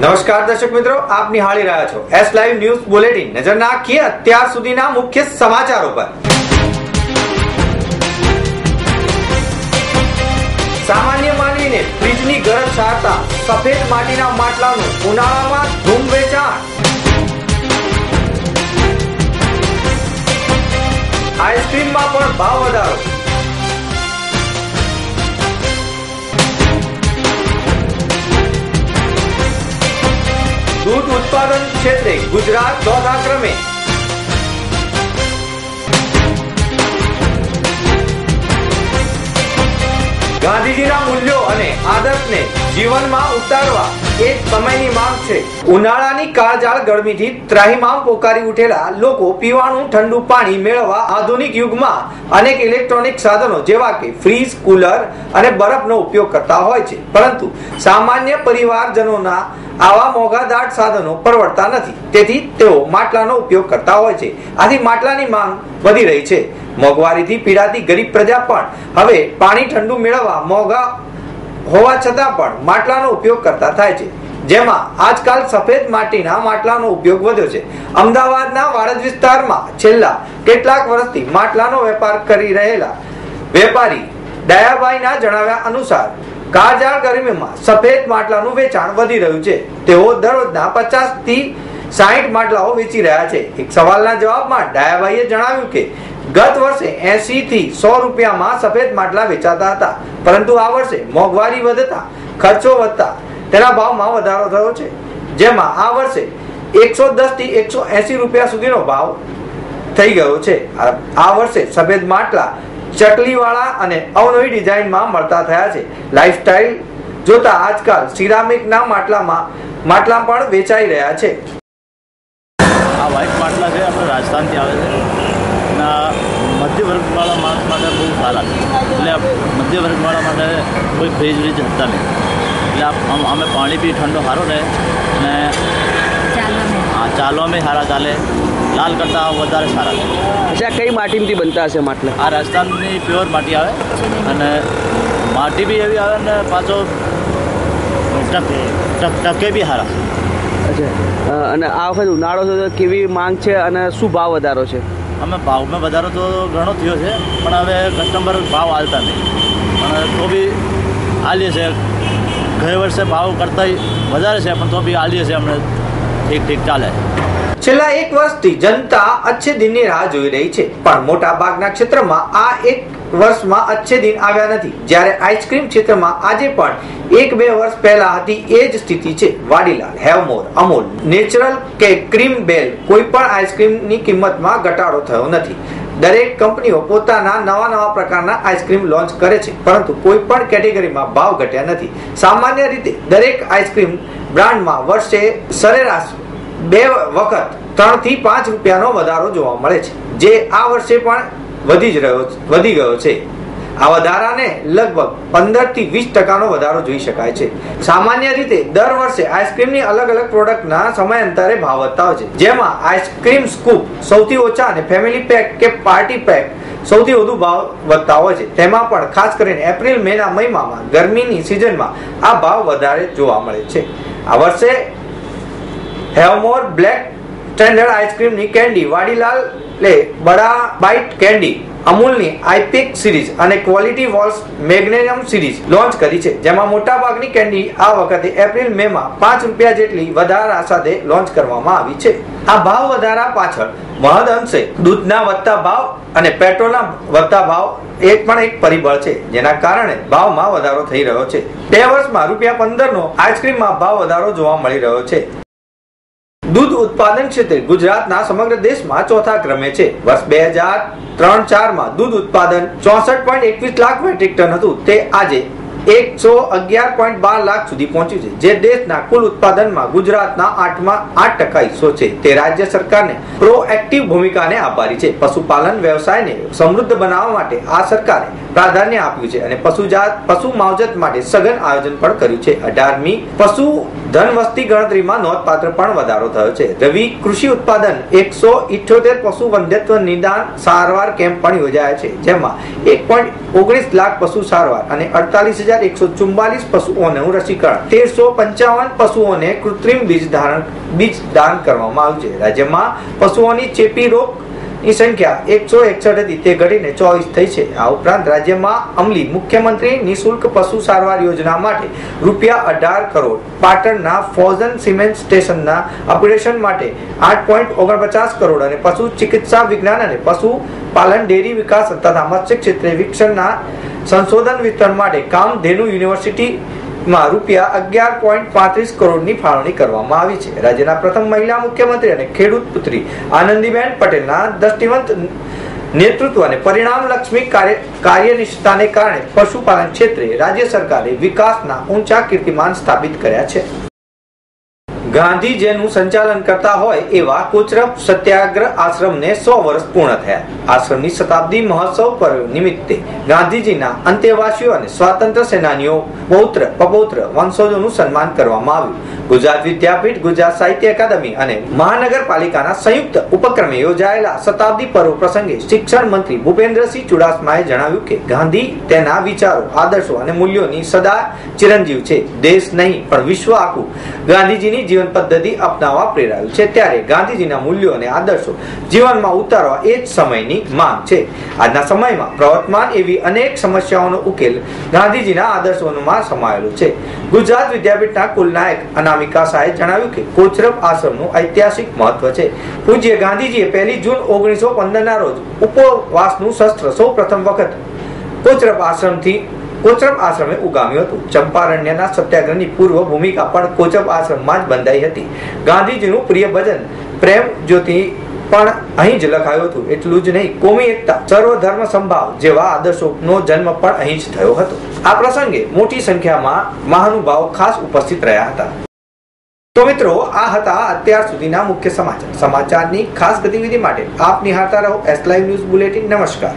નમસ્કાર દર્શક મિત્રો, આપ નિહાળી રહ્યા છો એસ લાઈવ ન્યૂઝ બુલેટિન નજર નાખીએ અત્યાર સુધીના મુખ્ય સમાચારો પર. સામાન્ય માનવીને ફ્રીજની ગરજ સારતા સફેદ માટીના માટલાનું ઉનાળામાં ધૂમ વેચાણ. આઈસ્ક્રીમમાં પણ ભાવ વધારો. દૂધ ઉત્પાદન ક્ષેત્રે ગુજરાત ચોથા ક્રમે ગાંધીજીના મૂલ્યો અને આદર્શને જીવનમાં ઉતારવા. એ સમયની માંગ છે. ઉનાળાની કાળજાળ ગરમીથી ત્રાહીમામ પોકારી ઉઠેલા લોકો પીવાનું ઠંડુ પાણી મેળવવા આધુનિક યુગમાં અનેક ઇલેક્ટ્રોનિક સાધનો જેવા કે ફ્રીજ કુલર અને બરફનો ઉપયોગ કરતા હોય છે. પરંતુ સામાન્ય પરિવારજનોના આવા મોંઘાદાટ સાધનો પરવડતા નથી. તેથી તેઓ માટલાનો ઉપયોગ કરતા હોય છે. આથી માટલાની માંગ વધી રહી છે. મોંઘવારીથી પીડાતી ગરીબ પ્રજા પણ હવે પાણી ઠંડુ મેળવવા મોંઘા હોવા છતાં પણ માટલાનો ઉપયોગ કરતા થાય છે. જેમાં આજકાલ સફેદ માટીના માટલાનો ઉપયોગ વધ્યો છે. અમદાવાદના વાડજ વિસ્તારમાં છેલ્લા કેટલાક વર્ષથી માટલાનો વેપાર કરી રહેલા વેપારી દયાભાઈના જણાવ્યા અનુસાર કાળજાળ ગરમીમાં સફેદ માટલાનું વેચાણ વધી રહ્યું છે. તેઓ દરરોજના પચાસથી સાહીઠ માટલાઓ વેચી રહ્યા છે. એક સવાલના જવાબમાં ડાયાભાઈએ જણાવ્યું કે ગત વર્ષે એસી થી સો રૂપિયામાં સફેદ માટલા વેચાતા હતા. પરંતુ આ વર્ષે મોંઘવારી વધતા, ખર્ચો વધતા, તેના ભાવમાં વધારો થયો છે. જેમાં આ વર્ષે એકસો દસથી એકસો એસી રૂપિયા સુધીનો ભાવ થઈ ગયો છે. આ વર્ષે સફેદ માટલા ચકલીવાળા અને અવનવી ડિઝાઇનમાં મળતા થયા છે. લાઈફસ્ટાઈલ જોતા આજકાલ સિરામિકના માટલામાં માટલા પણ વેચાઈ રહ્યા છે. આ વ્હાઇટ માટલા છે આપણે રાજસ્થાનથી આવે છે વર્ગવાળા માણસ માટે બહુ સારા છે. એટલે મધ્ય વર્ગવાળા માટે કોઈ ફ્રીજ વ્રીજ હતા નહીં. એટલે અમે પાણી બી ઠંડો સારો રહે અને આ ચાલવામાં સારા ચાલે. લાલ કરતાં વધારે સારા છે. અચ્છા કઈ માટીમાંથી બનતા હશે માટલા? આ રાજસ્થાનની પ્યોર માટી આવે અને માટી બી એવી આવે ને પાછો ટકે ટક ટકે બી સારા. અચ્છા અને આ વખત ઉનાળો છે તો કેવી માંગ છે અને શું ભાવ વધારો છે? અમે ભાવમાં વધારો તો ઘણો થયો છે, પણ હવે કસ્ટમર ભાવ હાલતા નહીં. પણ તો બી હાલીએ છે. ગયા વર્ષે ભાવ કરતા વધારે છે, પણ તો બી હાલીએ છે અમને. ઠીક ઠીક, ચાલે. છેલ્લા એક વર્ષથી જનતા અચ્છે દિનની રાહ જોઈ રહી છે, પણ મોટા ભાગના ક્ષેત્રમાં આ એક વર્ષમાં અચ્છે દિન આવ્યા નથી. જ્યારે આઈસ્ક્રીમ ક્ષેત્રમાં આજે પણ એક બે વર્ષ પહેલા હતી એ જ સ્થિતિ છે. વાડીલાલ, હેવમોર, અમૂલ, નેચરલ કે ક્રીમ બેલ કોઈ પણ આઈસ્ક્રીમની કિંમતમાં ઘટાડો થયો નથી. દરેક કંપનીઓ પોતાના નવા નવા પ્રકારના આઈસ્ક્રીમ લોન્ચ કરે છે, પરંતુ કોઈ પણ કેટેગરીમાં ભાવ ઘટ્યા નથી. સામાન્ય રીતે દરેક આઈસ્ક્રીમ બ્રાન્ડમાં વર્ષે સરેરાશ બે વખત ત્રણથી પાંચ રૂપિયાનો વધારો જોવા મળે છે, જે આ વર્ષે પણ વધી જ રહ્યો વધી ગયો છે. આ વધારાને લગભગ પંદરથી વીસ ટકાનો વધારો જોઈ શકાય છે. સામાન્ય રીતે દર વર્ષે આઈસ્ક્રીમની અલગ અલગ પ્રોડક્ટના સમયાંતરે ભાવ વધતા હોય છે. જેમાં આઈસ્ક્રીમ સ્કૂપ સૌથી ઓછા અને ફેમિલી પેક કે પાર્ટી પેક સૌથી વધુ ભાવ વધતા હોય છે. તેમાં પણ ખાસ કરીને એપ્રિલ મેના મહિમામાં ગરમીની સિઝનમાં આ ભાવ વધારે જોવા મળે છે. આ વર્ષે હેવમોર બ્લેક સ્ટેન્ડર્ડ આઈસ્ક્રીમની કેન્ડી વાડીલાલ લે બડા બાઇટ કેન્ડી અમૂલની આઈપિક સિરીઝ અને Kwality Walls Magnum series launch કરી છે, જેમાં મોટાભાગની કેન્ડી આ વખતે એપ્રિલ મે માં પાંચ રૂપિયા જેટલી વધારા સાથે લોન્ચ કરવામાં આવી છે. આ ભાવ વધારા પાછળ મહદ અંશે દૂધના વધતા ભાવ અને પેટ્રોલના વધતા ભાવ એક પણ એક પરિબળ છે, જેના કારણે ભાવમાં વધારો થઈ રહ્યો છે. બે વર્ષમાં રૂપિયા પંદર નો આઈસ્ક્રીમમાં ભાવ વધારો જોવા મળી રહ્યો છે. દૂધ ઉત્પાદન ક્ષેત્રે ગુજરાતના સમગ્ર દેશમાં ચોથા ક્રમે છે. વર્ષ બે હજાર ત્રણ ચારમાં દૂધ ઉત્પાદન ચોસઠ પોઈન્ટ એકવીસ લાખ મેટ્રિક ટન હતું. તે આજે એકસો અગિયાર પોઈન્ટ બાર લાખ સુધી પહોંચ્યું છે. જે દેશના કુલ ઉત્પાદનમાં ગુજરાતના આઠમાં આઠ ટકા હિસ્સો છે. તે રાજ્ય સરકારને પ્રોએક્ટિવ ભૂમિકાને આભારી છે. પશુપાલન વ્યવસાયને સમૃદ્ધ બનાવવા માટે આ સરકારે પ્રાધાન્ય આપ્યું છે અને પશુજાત પશુ માવજત માટે સઘન આયોજન પણ કર્યું છે. અઢારમી, પશુ ધન વસ્તી ગણતરીમાં નોંધપાત્ર પણ વધારો થયો છે. રવિ, કૃષિ ઉત્પાદન એકસો ઇઠ્યોતેર પશુ વંધ્યત્વ નિદાન સારવાર કેમ્પ પણ યોજાયા છે, જેમાં એક પોઈન્ટ ઓગણીસ લાખ પશુ સારવાર અને અડતાલીસ હજાર એકસો ચુમ્બાલીસ પશુઓનું રસીકરણ, તેરસો પંચાવન પશુઓને કૃત્રિમ બીજ ધારણ, બીજ દાન કરવામાં આવ્યું છે. રાજ્યમાં પશુઓની ચેપી રોગ ની સંખ્યા એકસો એકસઠ હતી તે ઘટીને ચોવીસ થઈ છે. આ ઉપરાંત રાજ્યમાં અમલી મુખ્યમંત્રી નિઃશુલ્ક પશુ સારવાર યોજના માટે રૂપિયા અઢાર કરોડ, પાટણના ફોઝન સિમેન્ટ સ્ટેશનના અપગ્રેડેશન માટે આઠ પોઈન્ટ ઓગણપચાસ કરોડ અને પશુ ચિકિત્સા વિજ્ઞાન અને પશુ પાલન ડેરી વિકાસ તથા મત્સ્ય ક્ષેત્રે વિકસનના સંશોધન વિતરણ માટે કામધેનુ યુનિવર્સિટી માં રૂપિયા અગિયાર પોઈન્ટ પાંત્રીસ કરોડની ફાળવણી કરવામાં આવી છે. રાજ્યના પ્રથમ મહિલા મુખ્યમંત્રી અને ખેડૂત પુત્રી આનંદીબેન પટેલના દ્રષ્ટિવંત નેતૃત્વ અને પરિણામલક્ષી કાર્ય કાર્યનિષ્ઠતાને કારણે પશુપાલન ક્ષેત્રે રાજ્ય સરકારે વિકાસના ઊંચા કીર્તિમાન સ્થાપિત કર્યા છે. ગાંધી જેનું સંચાલન કરતા હોય એવા કોચરબ સત્યાગ્રહ આશ્રમને સો વર્ષ પૂર્ણ થયા. આશ્રમની શતાબ્દી મહોત્સવ પર્વ નિમિત્તે ગાંધીજીના અંતેવાસીઓ અને સ્વાતંત્ર્ય સેનાનીઓ પૌત્ર, પપૌત્ર, વંશજોનું સન્માન કરવામાં આવ્યું. ગુજરાત વિદ્યાપીઠ, ગુજરાત સાહિત્ય અકાદમી અને મહાનગરપાલિકાના સંયુક્ત ઉપક્રમે યોજાયેલા શતાબ્દી પર્વ પ્રસંગે શિક્ષણ મંત્રી ભૂપેન્દ્રસિંહ ચુડાસમાએ જણાવ્યું કે ગાંધી તેના વિચારો, આદર્શો અને મૂલ્યોની સદા ચિરંજીવ છે. દેશ નહીં, પણ વિશ્વ આખું. ગાંધીજીની જીવન પદ્ધતિ અપનાવવા પ્રેરાયું છે. ત્યારે ગાંધીજીના મૂલ્યો અને આદર્શો જીવનમાં ઉતારવા એ જ સમયની માંગ છે. આજના સમયમાં પ્રવર્તમાન એવી અનેક સમસ્યાઓનો ઉકેલ ગાંધીજીના આદર્શોમાં સમાયેલો છે. ગુજરાત વિદ્યાપીઠના કુલનાયક અનામિકા શાહે જણાવ્યું કે કોચરબ આશ્રમનું ઐતિહાસિક મહત્વ છે. પૂજ્ય ગાંધીજીએ પહેલી જૂન ઓગણીસો પંદરના રોજ ઉપવાસનું શસ્ત્ર સૌ પ્રથમ વખત કોચરબ આશ્રમથી કોચરબ આશ્રમે ઉગામ્યું હતું. ચંપારણ્યના સત્યાગ્રહની પૂર્વ ભૂમિકા પણ કોચરબ આશ્રમમાં જ બંધાઈ હતી. ગાંધીજીનું પ્રિય ભજન પ્રેમ જ્યોતિ પણ અહીં જ લખાયું હતું. એટલું જ નહીં, કોમી એકતા, સર્વધર્મ સંભાવ જેવા આદર્શોનો જન્મ પણ અહીં જ થયો હતો. આ પ્રસંગે મોટી સંખ્યામાં મહાનુભાવો ખાસ ઉપસ્થિત રહ્યા હતા. તો મિત્રો, આ હતા અત્યાર સુધીના મુખ્ય સમાચાર. સમાચારની ખાસ ગતિવિધિ માટે આપ નિહાળતા રહો એસ લાઈવ ન્યૂઝ બુલેટિન નમસ્કાર.